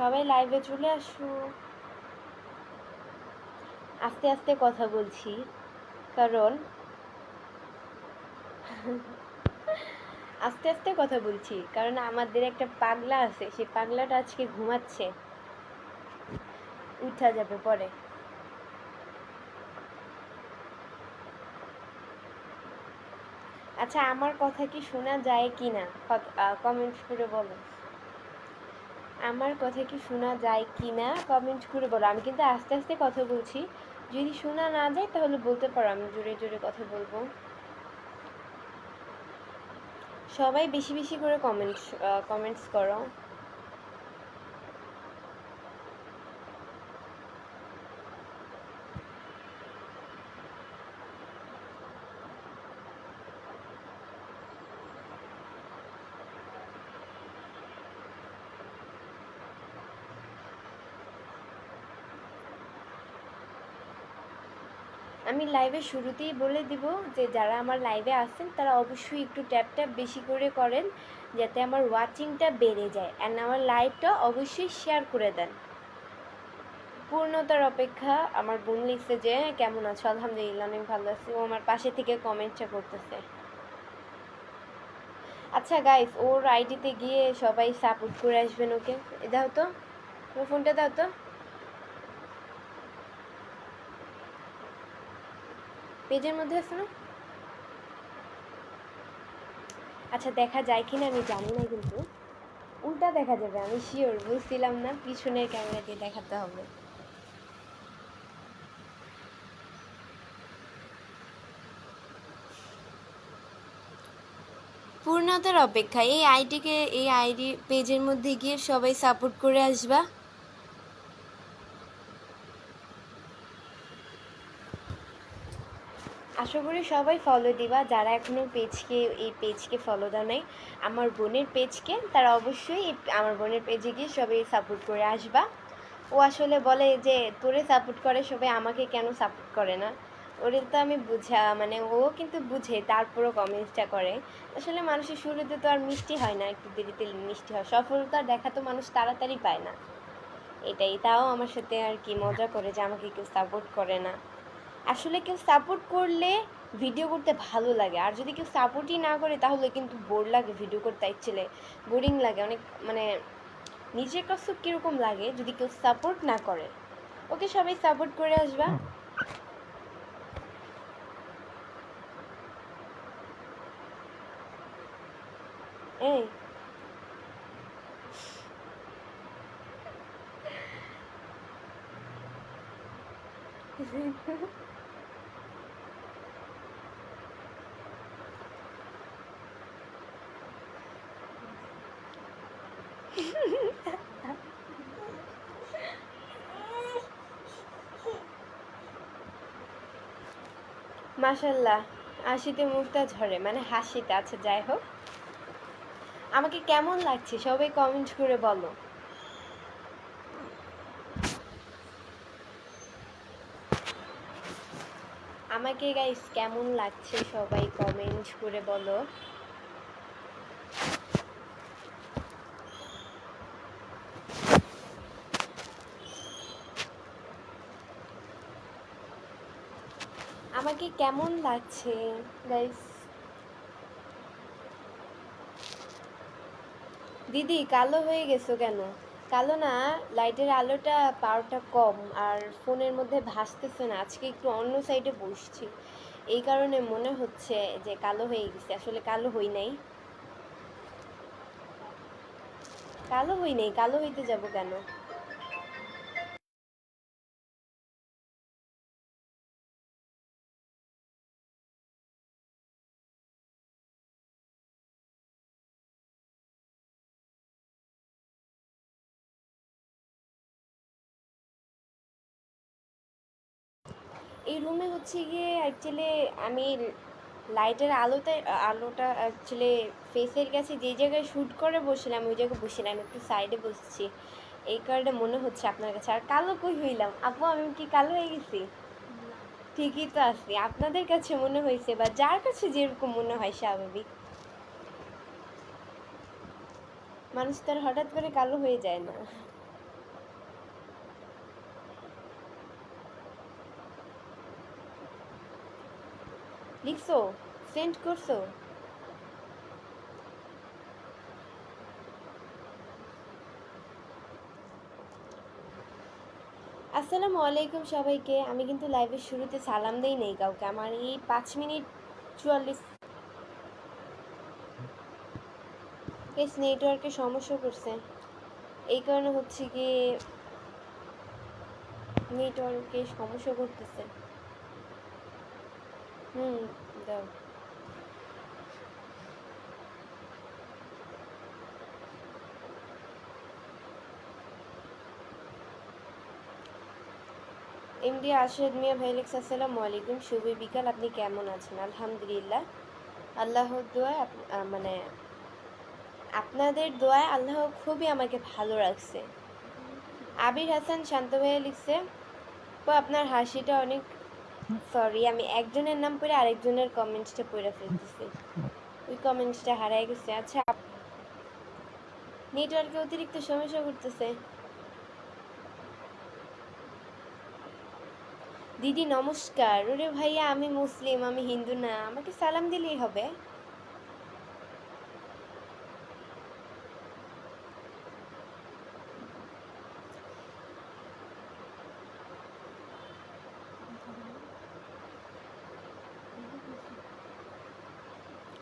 সবাই লাইভে চলে আসো। আস্তে আস্তে কথা বলছি, কারণ আস্তে আস্তে কথা বলছি, কারণ আমাদের একটা পাগলা আছে, সেই পাগলাটা আজকে ঘুমাচ্ছে। উঠা যাবে পরে। আচ্ছা আমার কথা কি শোনা যায় কি না কমেন্ট করে বলো। আমার কথা কি শোনা যায় কি না? কমেন্ট করে বলো। আমি কিন্তু আস্তে আস্তে কথা বলছি। যদি শোনা না যায়, তাহলে বলতে পারো আমি জোরে জোরে কথা বলব। সবাই বেশি বেশি করে কমেন্টস কমেন্টস করো। আমি লাইভে শুরুতেই বলে দিব যে, যারা আমার লাইভে আসেন তারা অবশ্যই একটু ট্যাপ ট্যাপ বেশি করে করেন, যাতে আমার ওয়াচিংটা বেড়ে যায়। অ্যান্ড আমার লাইভটা অবশ্যই শেয়ার করে দেন। পূর্ণতার অপেক্ষা আমার বোন লিখছে যে, কেমন আছো? আলহামদুলিল্লাহ, অনেক ভালো আছি। ও আমার পাশে থেকে কমেন্টটা করতেছে। আচ্ছা গাইস ওর আইডিতে গিয়ে সবাই সাপোর্ট করে আসবেন ওকে। দাও তো, ওর ফোনটা দাও তো। পেজের মধ্যে আছে না? আচ্ছা দেখা যায় কিনা আমি জানি না কিন্তু। উল্টা দেখা যাবে, আমি শিওর বুঝছিলাম না পিছনের ক্যামেরা দিয়ে দেখাতে হবে। পূর্ণতার অপেক্ষা এই আইডিকে, এই আইডি পেজের মধ্যে গিয়ে সবাই সাপোর্ট করে আসবা। আশা করি সবাই ফলো দিবা। যারা এখনও পেজকে এই পেজকে ফলো দেওয়া নাই, আমার বোনের পেজকে তারা অবশ্যই আমার বোনের পেজে গিয়ে সবাই সাপোর্ট করে আসবা। ও আসলে বলে যে, তোরে সাপোর্ট করে, সবাই আমাকে কেন সাপোর্ট করে না? ওরে তো আমি বুঝা মানে ও কিন্তু বুঝে, তারপরও কমেন্টসটা করে। আসলে মানুষের শুরুতে তো আর মিষ্টি হয় না, একটু দেরিতে মিষ্টি হয়। সফলতা দেখা তো মানুষ তাড়াতাড়ি পায় না। এটাই, তাও আমার সাথে আর কি মজা করে যে আমাকে কেউ সাপোর্ট করে না। আসলে কেউ সাপোর্ট করলে ভিডিও করতে ভালো লাগে। আর যদি কেউ সাপোর্টই না করে তাহলে কিন্তু বোর লাগে ভিডিও করতে ইচ্ছেলে বোরিং লাগে। অনেক মানে নিজের কাছে কীরকম লাগে যদি কেউ সাপোর্ট না করে? ওকে সবাই সাপোর্ট করে আসবা। এই। মাশাল্লাহ, হাসিতে মুখটা ঝরে মানে হাসিতে আচ্ছা যাই হোক। আমাকে কেমন লাগছে? সবাই কমেন্ট করে বলো। আমাকে গাইস কেমন লাগছে সবাই কমেন্ট করে বলো। আমাকে কেমন লাগছে গাইস দিদি, কালো হয়ে গেছো কেন? কালো না, লাইটের আলোটা পাওয়ারটা কম আর ফোনের মধ্যে ভাসতেছে না। আজকে একটু অন্য সাইডে বসছি। এই কারণে মনে হচ্ছে যে কালো হয়ে গেছে। আসলে কালো হই নাই। কালো হই নাই, কালো হইতে যাব কেন? এই রুমে হচ্ছে গিয়ে অ্যাকচুয়ালি আমি লাইটের আলোতে, আলোটা অ্যাকচুয়ালি ফেসের কাছে যে জায়গায় শ্যুট করে বসছিলাম, ওই জায়গায় বসছিলাম একটু সাইডে বসছি। এই কারণে মনে হচ্ছে আপনার কাছে। আর কালো কই হইলাম? আপু, আমি কি কালো হয়ে গেছি? ঠিকই তো আছি। আপনাদের কাছে মনে হয়েছে বা যার কাছে যেরকম মনে হয় স্বাভাবিক। মানুষ তো আর হঠাৎ করে কালো হয়ে যায় না। লিখছো? সেন্ড করছ? আসসালামু আলাইকুম সবাইকে। আমি কিন্তু লাইভের শুরুতে সালাম দেই নেই কাউকে। আমার এই পাঁচ মিনিট চুয়াল্লিশ কেস নেটওয়ার্কের সমস্যা করছে। এই কারণে হচ্ছে কি নেটওয়ার্কে সমস্যা করতেছে। হুম, দাও। এমডি আশরাদ মিয়া ভাইলেক্স আসসালামু আলাইকুম, শুভ বিকাল, আপনি কেমন আছেন? আলহামদুলিল্লাহ। আল্লাহর দোয়ায় মানে আপনাদের দোয়ায় আল্লাহ খুবই আমাকে ভালো রাখছে। আবির হাসান শান্ত ভাইয়া লিখছে তো আপনার হাসিটা অনেক সরি আমি একজনের নাম পড়ে আরেকজনের কমেন্টসটা পড়ে ফেলতেছি। ওই কমেন্টসটা হারাই গেছে। আচ্ছা নেটওয়ার্কে অতিরিক্ত সমস্যা করতেছে দিদি, নমস্কার। ওরে ভাইয়া, আমি মুসলিম, আমি হিন্দু না। আমাকে সালাম দিলেই হবে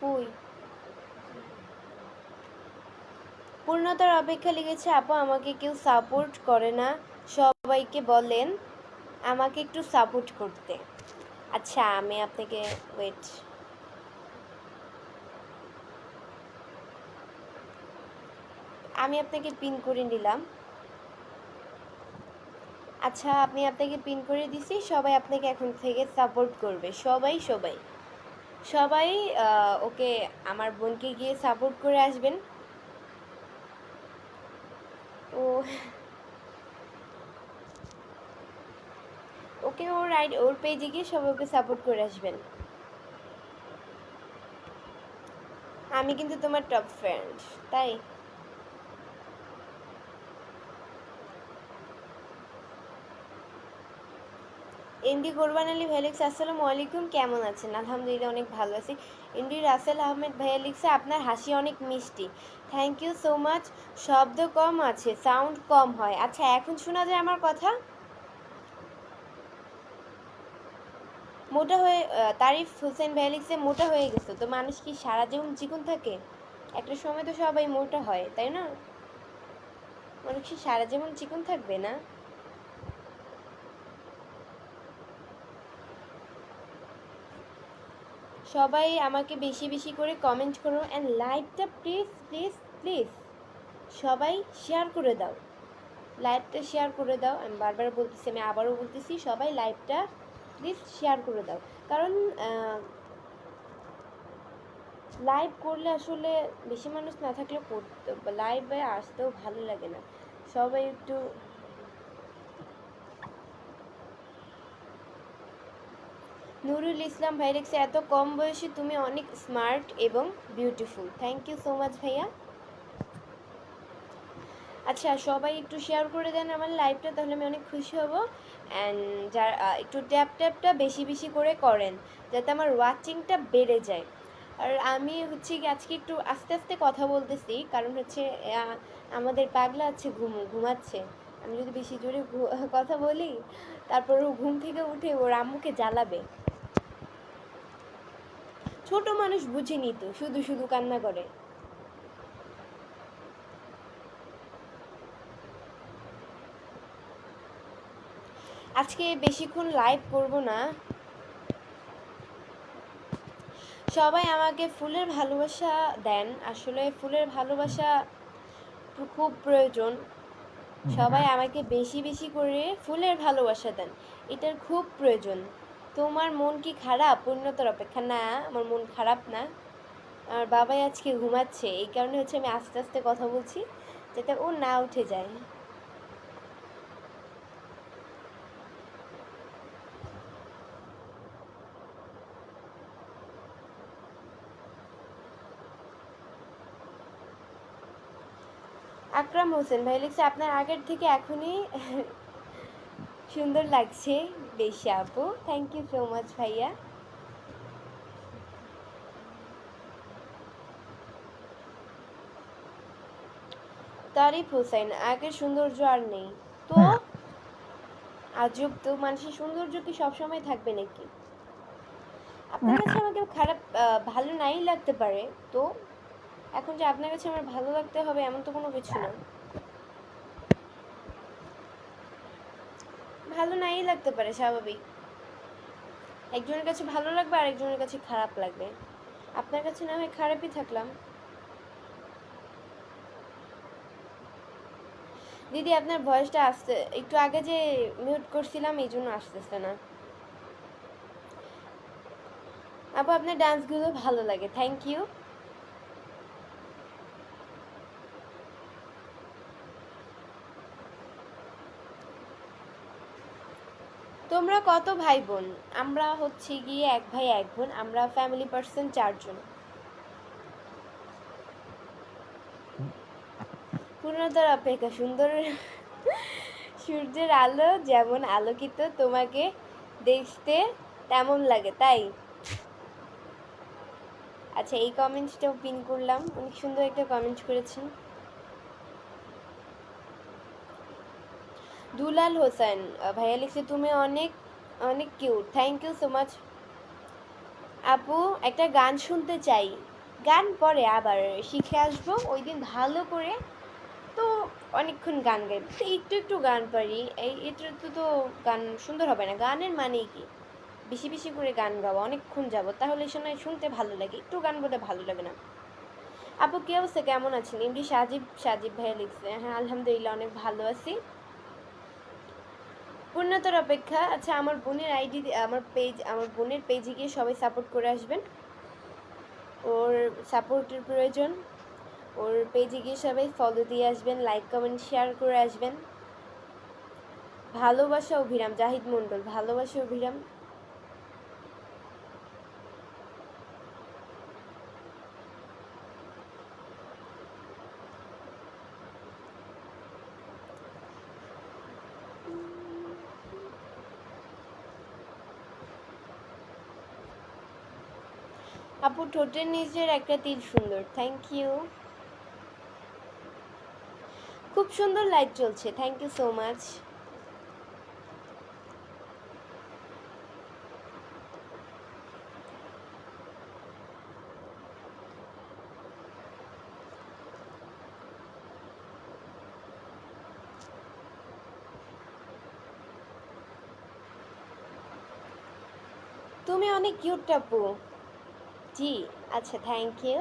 কই পূর্ণতার অপেক্ষা লিখেছে আপু, আমাকে কেউ সাপোর্ট করে না। সবাইকে বলেন আমাকে একটু সাপোর্ট করতে। আচ্ছা আমি আপনাকে ওয়েট আমি আপনাকে পিন করে নিলাম। আচ্ছা আপনি আপনাকে পিন করে দিছি, সবাই আপনাকে এখন থেকে সাপোর্ট করবে। সবাই সবাই। সবাই ওকে, আমার বোনকে গিয়ে সাপোর্ট করে আসবেন। ও, ওকে ওর রাইট, ওর পেজে গিয়ে সবাই ওকে সাপোর্ট করে আসবেন। আমি কিন্তু তোমার টপ ফ্রেন্ড তাই? এমডি কোরবান আলী ভাই লিখছে, আসসালামু আলাইকুম, কেমন আছেন? আলহামদুলিল্লাহ, অনেক ভালো আছি। এমডি রাসেল আহমেদ ভাইয়া লিখছে, আপনার হাসি অনেক মিষ্টি। থ্যাংক ইউ সো মাচ শব্দ কম আছে সাউন্ড কম হয়। আচ্ছা এখন শোনা যায় আমার কথা? মোটা হয়ে তারিফ হোসেন ভাই লিখছে, মোটা হয়ে গেছে, তো মানুষ কি সারা জীবন চিকন থাকে? একটা সময় তো সবাই মোটা হয়, তাই না? মানুষ কি সারা জীবন চিকন থাকবে না? সবাই আমাকে বেশি বেশি করে কমেন্ট করো অ্যান্ড লাইভটা প্লিজ প্লিজ প্লিজ সবাই শেয়ার করে দাও। লাইভটা শেয়ার করে দাও। আমি বারবার বলতেছি, আমি আবারও বলতেছি, সবাই লাইভটা প্লিজ শেয়ার করে দাও। কারণ লাইভ করলে আসলে বেশি মানুষ না থাকলে করতে লাইভে আসতেও ভালো লাগে না। সবাই একটু নুরুল ইসলাম ভাই লিখছে এত কম বয়সে তুমি অনেক স্মার্ট এবং beautiful thank you so much ভাইয়া। আচ্ছা সবাই একটু শেয়ার করে দেন আমার লাইভটা তাহলে আমি অনেক খুশি হব। অ্যান্ড যার একটু ট্যাপ ট্যাপটা বেশি বেশি করে করেন, যাতে আমার ওয়াচিংটা বেড়ে যায়। আর আমি হচ্ছে আজকে একটু আস্তে আস্তে কথা বলতেছি, কারণ হচ্ছে আমাদের পাগলা আছে, ঘুম, ঘুমাচ্ছে। আমি যদি বেশি জোরে কথা বলি, তারপর ও ঘুম থেকে উঠে ওর আম্মুকে জ্বালাবে। ছোট মানুষ বুঝেনি তো, শুধু শুধু কান্না করে। আজকে বেশিক্ষণ লাইভ করব না। সবাই আমাকে ফুলের ভালোবাসা দেন। আসলে ফুলের ভালোবাসা খুব প্রয়োজন। সবাই আমাকে বেশি বেশি করে ফুলের ভালোবাসা দেন। এটার খুব প্রয়োজন। তোমার মন কি খারাপ? উন্নতর অপেক্ষা। না, আমার মন খারাপ না। আমার বাবাই আজকে ঘুমাচ্ছে। এই কারণে হচ্ছে আমি আস্তে আস্তে কথা বলছি, যাতে ও না উঠে যায়। আকরাম হোসেন, ভাই লিখছে, আপনার আগের থেকে এখনই সুন্দর লাগছে বেশি আপু। থ্যাংক ইউ সো মাচ ভাইয়া। তারিফ হোসেন আগে সৌন্দর্য আর নেই। তো আজব তো মানুষের সৌন্দর্য কি সবসময় থাকবে নাকি? আপনার কাছে আমাকে খারাপ ভালো নাই লাগতে পারে। তো এখন যে আপনার কাছে আমার ভালো লাগতে হবে এমন তো কোনো কিছু না। ভালো নাই লাগতে পারে, স্বাভাবিক। একজনের কাছে ভালো লাগবে আর একজনের কাছে খারাপ লাগবে। আপনার কাছে না হয় খারাপই থাকলাম। দিদি, আপনার ভয়েসটা আসতে, একটু আগে যে মিউট করছিলাম, এই জন্য আসতেছে না। আপু, আপনার ডান্সগুলো ভালো লাগে থ্যাংক ইউ তোমরা কত ভাই বোন আমরা হচ্ছে গিয়ে এক ভাই, এক বোন, আমরা ফ্যামিলি পার্সন চারজন। পূর্ণতার অপেক্ষা সুন্দর। সূর্যের আলো যেমন আলোকিত, তোমাকে দেখতে তেমন লাগে, তাই? আচ্ছা এই কমেন্টসটাও পিন করলাম। অনেক সুন্দর একটা কমেন্ট করেছেন। দুলাল হোসেন ভাইয়া লিখছে তুমি অনেক অনেক cute thank you so much আপু, একটা গান শুনতে চাই। গান পরে আবার শিখে আসব ওই দিন ভালো করে। তো অনেকক্ষণ গান গাই। একটু একটু গান পারি। এই এটা তো তো গান সুন্দর হবে না। গানের মানেই কি? বেশি বেশি করে গান গাওয়া অনেকক্ষণ যাব। তাহলে সময় শুনতে ভালো লাগে। একটু গান বলতে ভালো লাগে না। আপু, কে অবস্থা? কেমন আছেন? এমনি সাজিব সাজিব ভাইয়া লিখছে হ্যাঁ আলহামদুলিল্লাহ, অনেক ভালো আছি। পূর্ণতার অপেক্ষা আচ্ছা আমার বোনের আইডি আমার পেজ আমার বোনের পেজে গিয়ে সবাই সাপোর্ট করে আসবেন। ওর সাপোর্টের প্রয়োজন। ওর পেজে গিয়ে সবাই ফলো দিয়ে আসবেন লাইক কমেন্ট শেয়ার করে আসবেন। ভালোবাসা অভিরাম, জাহিদ মণ্ডল, ভালোবাসা অভিরাম। আপু, ঠোঁটের নিচের একটা তীর সুন্দর। থ্যাংক ইউ খুব সুন্দর লাইট চলছে। থ্যাংক ইউ সো মাচ তুমি অনেক কিউট টাপু জি আচ্ছা থ্যাংক ইউ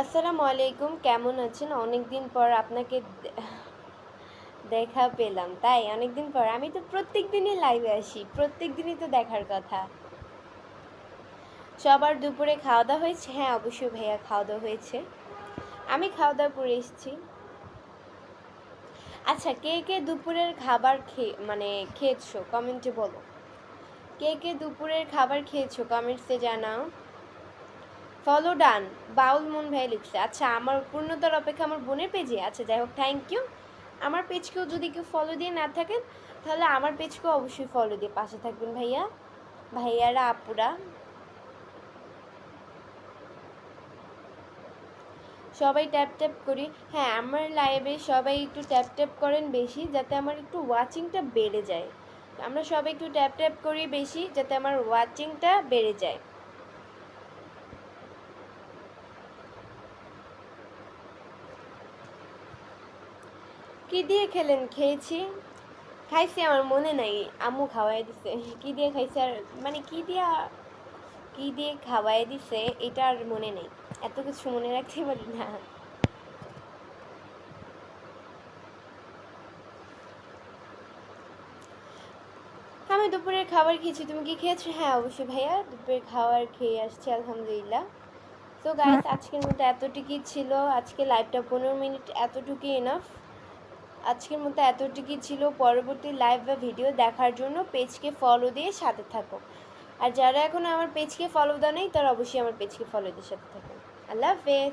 আসসালামু আলাইকুম কেমন আছেন? অনেক দিন পর আপনাকে দেখা পেলাম, তাই? অনেক দিন পর। আমি তো প্রত্যেক দিনই লাইভে আসি প্রত্যেক দিনই তো দেখার কথা। সবার দুপুরে খাওয়া দাওয়া হয়েছে? হ্যাঁ অবশ্যই ভাইয়া খাওয়া দাওয়া হয়েছে। আমি খাওয়া দাওয়া করে এসেছি। আচ্ছা কে কে দুপুরের খাবার খেয়ে মানে খেয়েছো? কমেন্টে বলো। কে কে দুপুরের খাবার খেয়েছো? কমেন্টসে জানাও। ফলো ডান বাউল মন ভাই লিখছে আচ্ছা আমার পূর্ণতার অপেক্ষা আমার বোনের পেজে আচ্ছা যাই হোক থ্যাংক ইউ আমার পেজকেও যদি কেউ ফলো দিয়ে না থাকেন, তাহলে আমার পেজকেও অবশ্যই ফলো দিয়ে পাশে থাকবেন ভাইয়া। ভাইয়ারা, আপুরা। সবাই ট্যাপ ট্যাপ করি। হ্যাঁ আমার লাইভে সবাই একটু ট্যাপ ট্যাপ করেন বেশি, যাতে আমার একটু ওয়াচিংটা বেড়ে যায়। আমরা সবাই একটু ট্যাপ ট্যাপ করি বেশি, যাতে আমার ওয়াচিংটা বেড়ে যায়। কি দিয়ে খেলেন? খেয়েছি। খাইছি, আমার মনে নাই। আম্মু খাওয়াই দিছে। কি দিয়ে খাইছে আর মানে কি দিয়া কি দিয়ে খাওয়াই দিছে, এটা আর মনে নেই। এত কিছু মনে রাখতে পারি না। আমি দুপুরের খাবার খেয়েছি তুমি কি খেয়েছো? হ্যাঁ অবশ্যই ভাইয়া দুপুরের খাবার খেয়ে আসছি আলহামদুলিল্লাহ। তো গাইস আজকের মতো এতটুকুই ছিল আজকে লাইভটা পনেরো মিনিট এতটুকুই এনাফ আজকের মতো এতটুকুই ছিল পরবর্তী লাইভ বা ভিডিও দেখার জন্য পেজকে ফলো দিয়ে সাথে থাকো। আর যারা এখন আমার পেজকে ফলো দেয় নেই তারা অবশ্যই আমার পেজকে ফলো দিয়ে সাথে থাকো। আল্লাহ হাফেজ